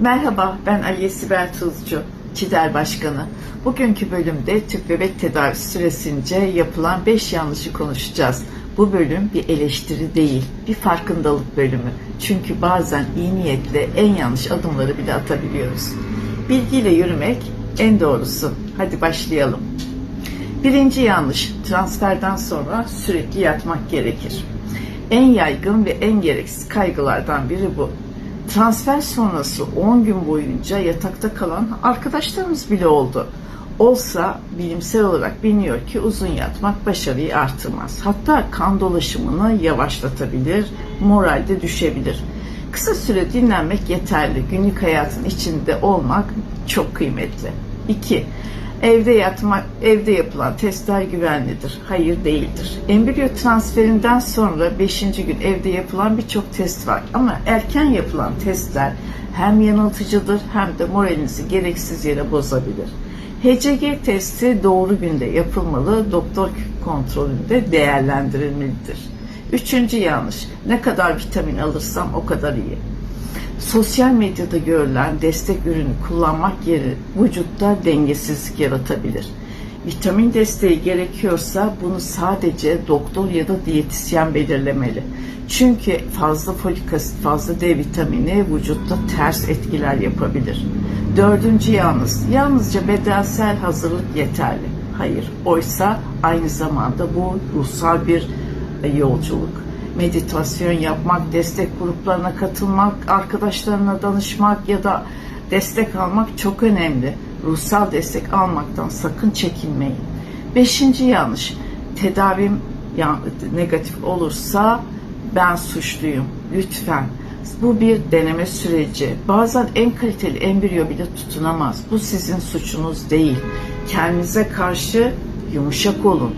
Merhaba, ben Aliye Sibel Tuzcu, ÇİDER Başkanı. Bugünkü bölümde tüp bebek tedavisi süresince yapılan 5 yanlışı konuşacağız. Bu bölüm bir eleştiri değil, bir farkındalık bölümü. Çünkü bazen iyi niyetle en yanlış adımları bile atabiliyoruz. Bilgiyle yürümek en doğrusu. Hadi başlayalım. Birinci yanlış, transferden sonra sürekli yatmak gerekir. En yaygın ve en gereksiz kaygılardan biri bu. Transfer sonrası 10 gün boyunca yatakta kalan arkadaşlarımız bile oldu. Olsa bilimsel olarak biliniyor ki uzun yatmak başarıyı artırmaz. Hatta kan dolaşımını yavaşlatabilir, moralde düşebilir. Kısa süre dinlenmek yeterli. Günlük hayatın içinde olmak çok kıymetli. 2. Evde yatmak, evde yapılan testler güvenlidir. Hayır değildir. Embriyo transferinden sonra 5. gün evde yapılan birçok test var. Ama erken yapılan testler hem yanıltıcıdır hem de moralinizi gereksiz yere bozabilir. HCG testi doğru günde yapılmalı, doktor kontrolünde değerlendirilmelidir. Üçüncü yanlış. Ne kadar vitamin alırsam o kadar iyi sosyal medyada görülen destek ürünü kullanmak yerine vücutta dengesizlik yaratabilir. Vitamin desteği gerekiyorsa bunu sadece doktor ya da diyetisyen belirlemeli. Çünkü fazla folik asit, fazla D vitamini vücutta ters etkiler yapabilir. Dördüncü yalnız, yalnızca bedensel hazırlık yeterli. Hayır, oysa aynı zamanda bu ruhsal bir yolculuk meditasyon yapmak, destek gruplarına katılmak, arkadaşlarına danışmak ya da destek almak çok önemli. Ruhsal destek almaktan sakın çekinmeyin. Beşinci yanlış, tedavim negatif olursa ben suçluyum. Lütfen. Bu bir deneme süreci. Bazen en kaliteli embriyo bile tutunamaz. Bu sizin suçunuz değil. Kendinize karşı yumuşak olun.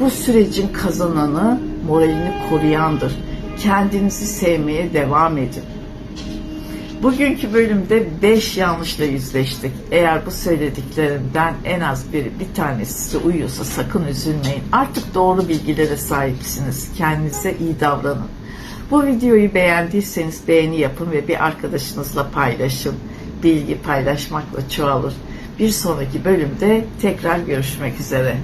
Bu sürecin kazananı moralini koruyandır. Kendinizi sevmeye devam edin. Bugünkü bölümde 5 yanlışla yüzleştik. Eğer bu söylediklerimden en az biri bir tanesi size uyuyorsa sakın üzülmeyin. Artık doğru bilgilere sahipsiniz. Kendinize iyi davranın. Bu videoyu beğendiyseniz beğeni yapın ve bir arkadaşınızla paylaşın. Bilgi paylaşmakla çoğalır. Bir sonraki bölümde tekrar görüşmek üzere.